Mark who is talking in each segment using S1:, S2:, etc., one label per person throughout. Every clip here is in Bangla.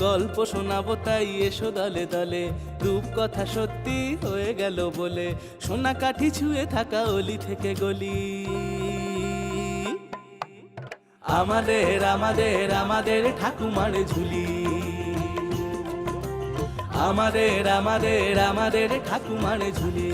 S1: গল্প শোনাবো, তাই এসো দলে দলে। রূপ কথা সত্যি হয়ে গেল বলে, সোনা কাঠি ছুঁয়ে থাকা অলি থেকে গলি। আমাদের আমাদের আমাদের ঠাকুমার ঝুলি। আমাদের আমাদের আমাদের ঠাকুমার ঝুলি।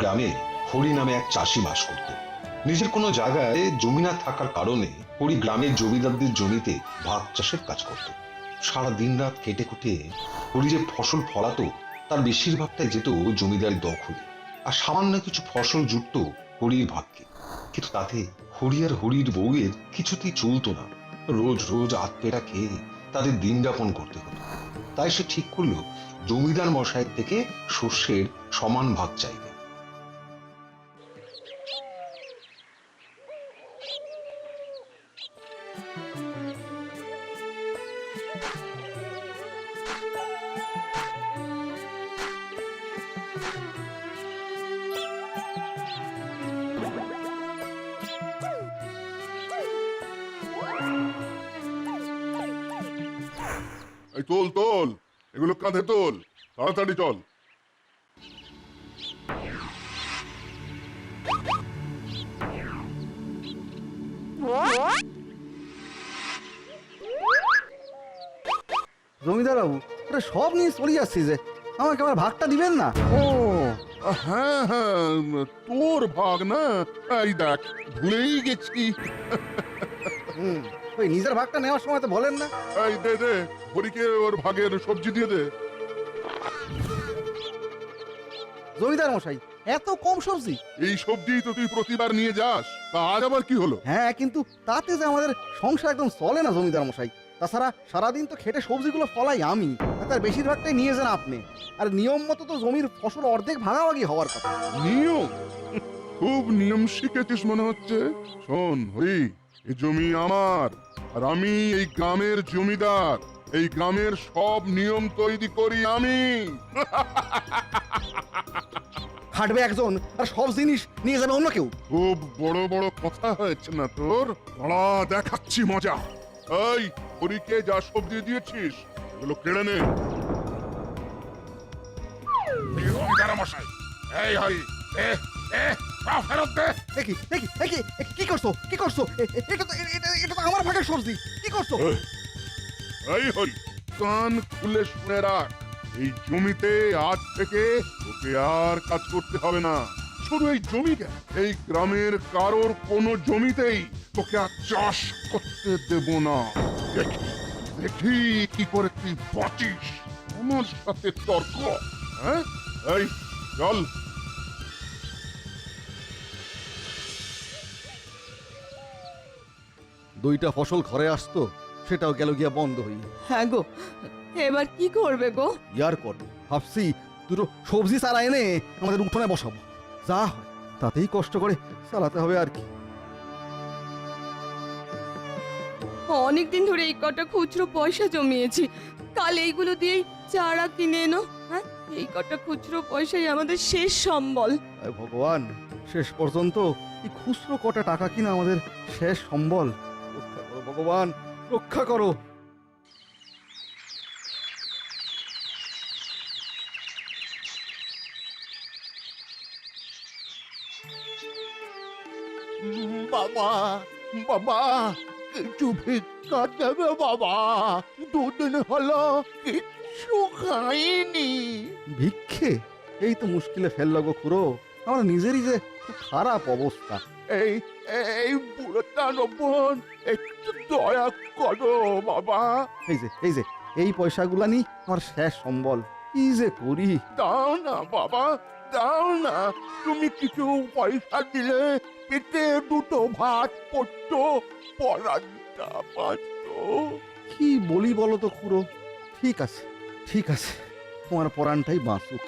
S2: গ্রামে হরি নামে এক চাষি বাস করত নিজের কোনো জায়গায় জমি না থাকার কারণে হরি গ্রামের জমিদারদের জমিতে ভাত চাষের কাজ করত। সারা দিন রাত কেটে কুটে হরি যে ফসল ফলাতো, তার বেশিরভাগটাই যেত জমিদারি দখলে। আর সামান্য কিছু ফসল জুটত হরির ভাগ্যে। কিন্তু তাতে হরি আর হরির বউয়ের কিছুতেই চলতো না। রোজ রোজ আত্মেরা খেয়ে তাদের দিন যাপন করতে হতো। তাই সে ঠিক করল, জমিদার মশাইয়ের থেকে শস্যের সমান ভাগ চাইবে।
S3: এই তোল তোল। এগুলো কাঁধে তোল। তাড়াতাড়ি চল।
S4: জমিদার বাবু ওটা সব নিয়ে চলে যাচ্ছি যে আমাকে আমার ভাগটা দিবেন না?
S3: ও হ্যাঁ হ্যাঁ তোর ভাগ না? এই দেখ ভুলেই গেছি।
S4: হুম ওই নিজের ভাগটা নেওয়ার সময় তো বলেন না।
S3: এই দে দে হরিকে ওর ভাগের সবজি দিয়ে দে।
S4: জমিদার মশাই এত কম সবজি?
S3: এই সবজি তো তুই প্রতিবার নিয়ে যাস তা আজ আবার কি হলো?
S4: হ্যাঁ কিন্তু তাতে যে আমাদের সংসার একদম চলে না জমিদার মশাই। তাছাড়া সারাদিন তো খেটে সবজিগুলো ফলাই আমি আর তার বেশিরভাগটাই নিয়ে যান আপনি। আর নিয়ম মতো তো জমির ফসল অর্ধেক ভাগাভাগি হওয়ার কথা।
S3: নিয়ম? খুব নিয়ম শিখেছিস মনে হচ্ছে? শোন হরি এই জমি আমার আর আমি এই গ্রামের জমিদার। এই গ্রামের সব নিয়ম তৈরি করি আমি।
S4: খাটবে একজন আর সব জিনিস নিয়ে যাবে অন্য কেউ।
S3: খুব বড় বড় কথা হয়েছে না তোর? দেখাচ্ছি মজা। এই হরিকে যা সবজি দিয়েছিস এগুলো কেড়ে নে। এই জমিদার মশাই, এই হরি এ এ ফেরত দে।
S4: দেখি দেখি দেখি কি করছ কি করছ? এ- এ- এটা তো এটা এটা তো আমার ভাগের সবজি কি করছ?
S3: এই, এই হরি কান খুলে শুনে রাখ এই জমিতে আজ থেকে তোকে আর কাজ করতে হবে না। শুধু এই জমি এই গ্রামের কারোর কোনো জমিতেই তোকে আর চাষ করতে দেব না। দেখি। দেখি কি করে তুই বাঁচিস? আমার সাথে তর্ক হ্যাঁ? এই চল।
S4: দুইটা ফসল ঘরে আসতো সেটাও গেল গিয়া বন্ধ হই
S5: হ্যাঁ গো এবার কি করবে গো?
S4: ইয়ার কর ভাবছি দুটো সবজি চারা এনে আমাদের উঠোনে বসাবো। যা হয় তাতেই কষ্ট করে চালাতে হবে আর কি।
S5: অনেকদিন ধরে এই কটা খুচরো পয়সা জমিয়েছি। কাল এইগুলো দিয়েই চারা কিনে এনো হ্যাঁ? এই কটা খুচরো পয়সাই আমাদের শেষ সম্বল।
S4: ভগবান, শেষ পর্যন্ত এই খুচরো কটা টাকা কিনা আমাদের শেষ সম্বল? রক্ষা করো ভগবান, রক্ষা করো।
S6: বাবা বাবা কিছু ভিক্ষা দেবে বাবা। দুদিন হলো কিচ্ছু খাইনি।
S4: ভিক্ষে? এই তো মুশকিলে ফেলল গো খুড়ো। আমার নিজেরই যে খারাপ অবস্থা।
S6: এই এই বুড়োটার ওপর একটু দয়া করো বাবা।
S4: এই যে এই যে এই পয়সাগুলা নি আমার শেষ সম্বল। কি যে করি?
S6: দাও না বাবা দাও না। তুমি কিছু পয়সা দিলে পেটে দুটো ভাত পড়তো পরানটা বাঁচতো
S4: কি বলি বলো তো খুড়ো? ঠিক আছে ঠিক আছে। তোমার পরাণটাই বাঁচুক।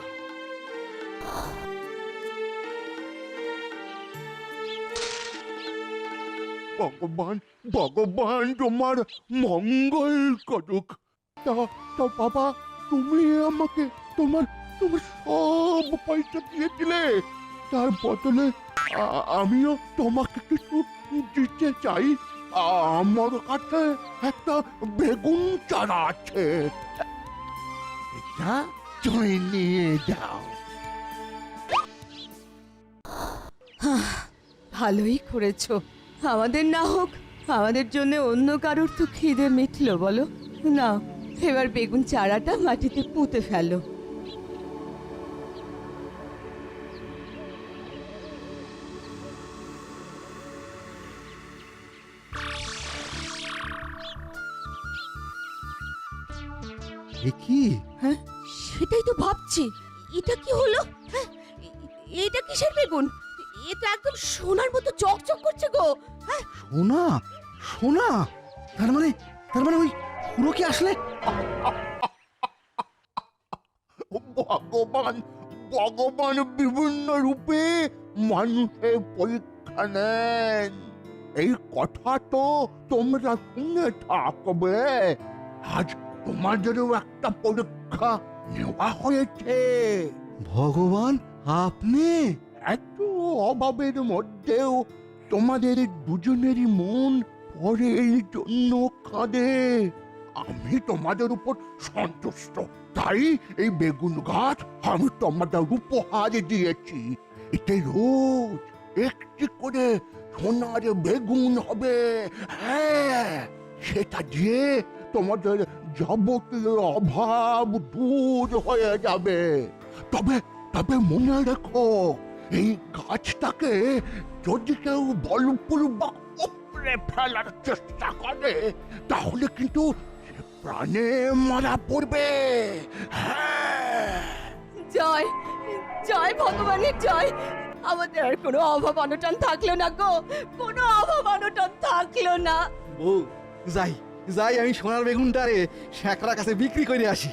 S6: ভগবান ভগবান তোমার মঙ্গল করুক। তা তা বাবা তুমি আমাকে তোমার তোমার সব পয়সা দিয়ে দিলে তার বদলে আমিও তোমাকে কিছু দিতে চাই। আমার কাছে একটা বেগুন চারা আছে। এটা তুমি নিয়ে যাও।
S5: ভালোই করেছ। আমাদের না হোক, আমাদের জন্য অন্য কারোর তো খিদে মিটলো বলো। না এবার বেগুন চারাটা মাটিতে পুঁতে ফেলো।
S4: এ কি?
S5: হ্যাঁ সেটাই তো ভাবছি। এটা কি হলো? হ্যাঁ এ- এটা কিসের বেগুন? এটা একদম সোনার মতো চকচক করছে গো। হ্যাঁ।
S4: সোনা? সোনা? তার মানে তার মানে ওই পুরো কি আসলে?
S6: ভগবান ভগবান বিভিন্ন রূপে মানুষের পরীক্ষা নেন। এই কথা তো তোমরা শুনে থাকবে। আজ তোমাদেরও একটা পরীক্ষা নেওয়া হয়েছে।
S4: ভগবান আপনি?
S6: এত অভাবের মধ্যেও তোমাদের দুজনেরই মন পরের জন্য কাঁদে। আমি তোমাদের উপর সন্তুষ্ট। তাই এই বেগুন গাছ আমি তোমাদের উপহার দিয়েছি। এতে রোজ একটি করে সোনার বেগুন হবে। হ্যাঁ সেটা দিয়ে তোমাদের যাবতীয় অভাব দূর হয়ে যাবে। তবে তবে মনে রেখো, এই গাছটাকে যদি কেউ বলপূর্বক উপরে ফেলার চেষ্টা করে, তাহলে কিন্তু প্রাণে মারা পড়বে। হ্যাঁ।
S5: জয় জয় ভগবানের জয়। আমাদের আর কোনো অভাব অনটন থাকল না গো। কোনো অভাব অনটন থাকল না।
S4: বউ যাই যাই আমি সোনার বেগুনটারে শ্যাকরার কাছে বিক্রি করে আসি।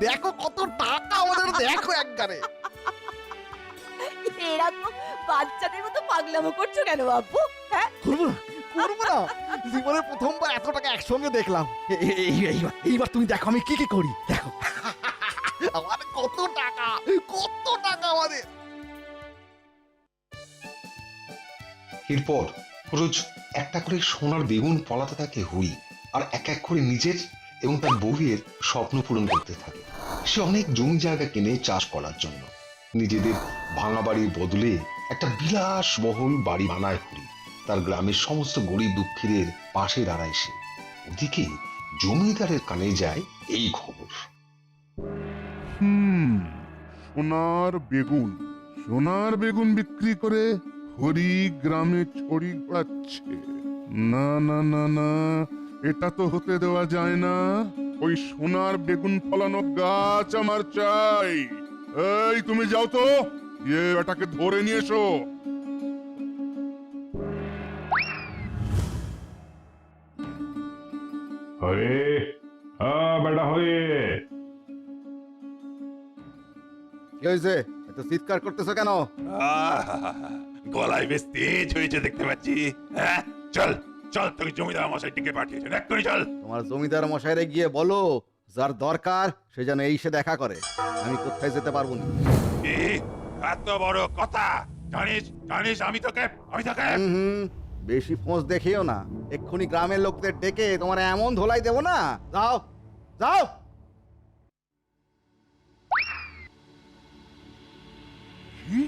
S4: দেখো কত টাকা আমাদের দেখো একবারে
S5: এরকম বাচ্চাদের মতো পাগলামো করছ কেন বাপু হ্যাঁ?
S4: করব না করব না। জীবনে প্রথমবার এত টাকা একসঙ্গে দেখলাম। এইবার এইবার তুমি দেখো আমি কি কি করি দেখো। আমার কত টাকা কত টাকা আমাদের।
S2: এরপর রোজ একটা করে সোনার বেগুন ফলাতে থাকে হুই আর এক এক করে নিজের এবং তার বউয়ের স্বপ্ন পূরণ করতে থাকে। সে অনেক জমি জায়গা কিনে চাষ করার জন্য। নিজেদের ভাঙা বাড়ির বদলে একটা বিলাসবহুল বাড়ি বানায় হুড়ি তার গ্রামের সমস্ত গরিব দুঃখীদের পাশে দাঁড়ায় সে। ওদিকে জমিদারের কানে যায় এই খবর।
S3: হুম, সোনার বেগুন। সোনার বেগুন বিক্রি করে হরি গ্রামে ছড়ি ঘোরাচ্ছে না না না না, এটা তো হতে দেওয়া যায় না। ওই সোনার বেগুন ফলানো গাছ আমার চাই। এই তুমি যাও তো। ইয়ে এটাকে ধরে নিয়ে এসো।
S7: হরে আ বেটা হরে।
S4: কি হয়েছে? এত চিৎকার করতেছো কেন?
S8: আহা, গলায় বেশ তেজ হয়েছে দেখতে পাচ্ছি। হ্যাঁ চল। চল তোকে জমিদার মশাইটিকে পাঠিয়েছেন এক্ষুনি চল।
S4: তোমার জমিদার মশাইরে গিয়ে বলো যার দরকার সে যেন এই সে দেখা করে। আমি কোথায় যেতে পারব না।
S8: কি এত বড় কথা। জানিস জানিস আমি তোকে আমি তোকে।
S4: হুম হুম, বেশি ফোঁস দেখিও না। এক্ষুনি গ্রামের লোকদের ডেকে তোমার এমন ধোলাই দেবো না। যাও যাও।
S3: কি?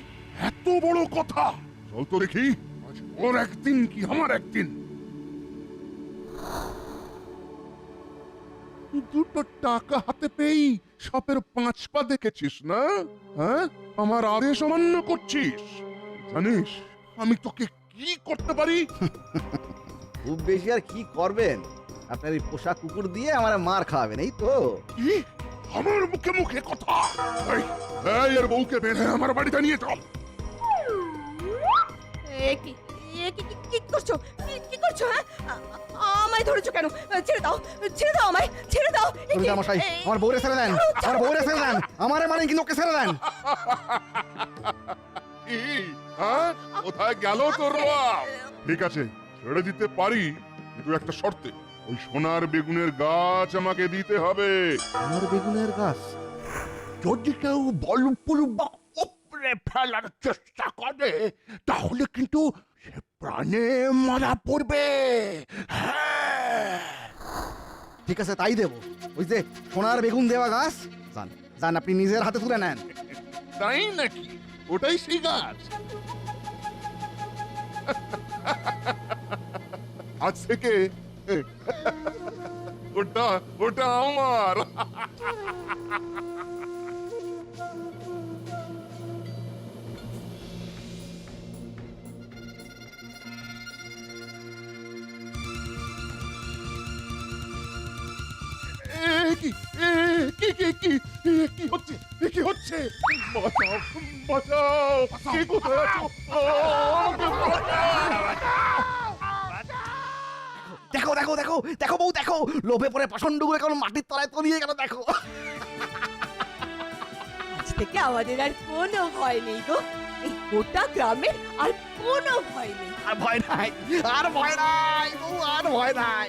S3: এত বড় কথা। চল তো দেখি। আজ ওর একদিন কি আমার একদিন? দুটো টাকা হাতে পেয়েই সাপের পাঁচ পা দেখেছিস না? হ্যাঁ? আমার আদেশ অমান্য করছিস। জানিস আমি তোকে কি করতে পারি?
S4: খুব বেশি আর কি করবেন? আপনার এই পোষা কুকুর দিয়ে আমার মার খাওয়াবেন এই তো।
S3: কি? আমার মুখে মুখে কথা? এই, এই এর বউকে বেঁধে আমার বাড়িতে নিয়ে চল।
S5: এ কি এ কি কি- কি করছ? কি কি করছ হ্যাঁ? আ- আমায় ধরেছো কেন? ছেড়ে দাও ছেড়ে দাও আমায় ছেড়ে দাও। কি?
S4: জমিদার মশাই আমার বউরে ছেড়ে দেন আমার বউরে ছেড়ে দেন আমারে মানে কিন্তু ওকে ছেড়ে দেন?
S3: হ্যাঁ? কোথায় গেল তোর বাপ? ঠিক আছে ছেড়ে দিতে পারি কিন্তু একটা শর্তে ওই সোনার বেগুনের গাছ আমাকে দিতে হবে।
S4: আমার বেগুনের গাছ?
S6: যদি কেউ বলপূর্বক উপরে ফেলার চেষ্টা করে তাহলে কিন্তু সে প্রাণে মারা পড়বে। হ্যাঁ?
S4: ঠিক আছে, তাই দেবো। ওই যে সোনার বেগুন দেওয়া গাছ যান যান আপনি নিজের হাতে তুলে নেন।
S3: তাই নাকি? ওটাই সেই গাছ। আজ থেকে ওটা ওটা আমার। কি? এ কি কি কি? এ কি হচ্ছে? এ কি হচ্ছে? বাঁচাও বাঁচাও। কে কোথায় আছো? ও, আমাকে
S4: দেখো দেখো দেখো দেখো বউ দেখো। লোভে পড়ে পাষণ্ডগুলো কেমন মাটির তলায় তলিয়ে গেল দেখো।
S5: আজ থেকে আমাদের আর কোনো ভয় নেই গো। এই গোটা গ্রামের আর কোনো ভয় নেই।
S4: আর ভয় নাই আর ভয় নাই বউ আর ভয় নাই।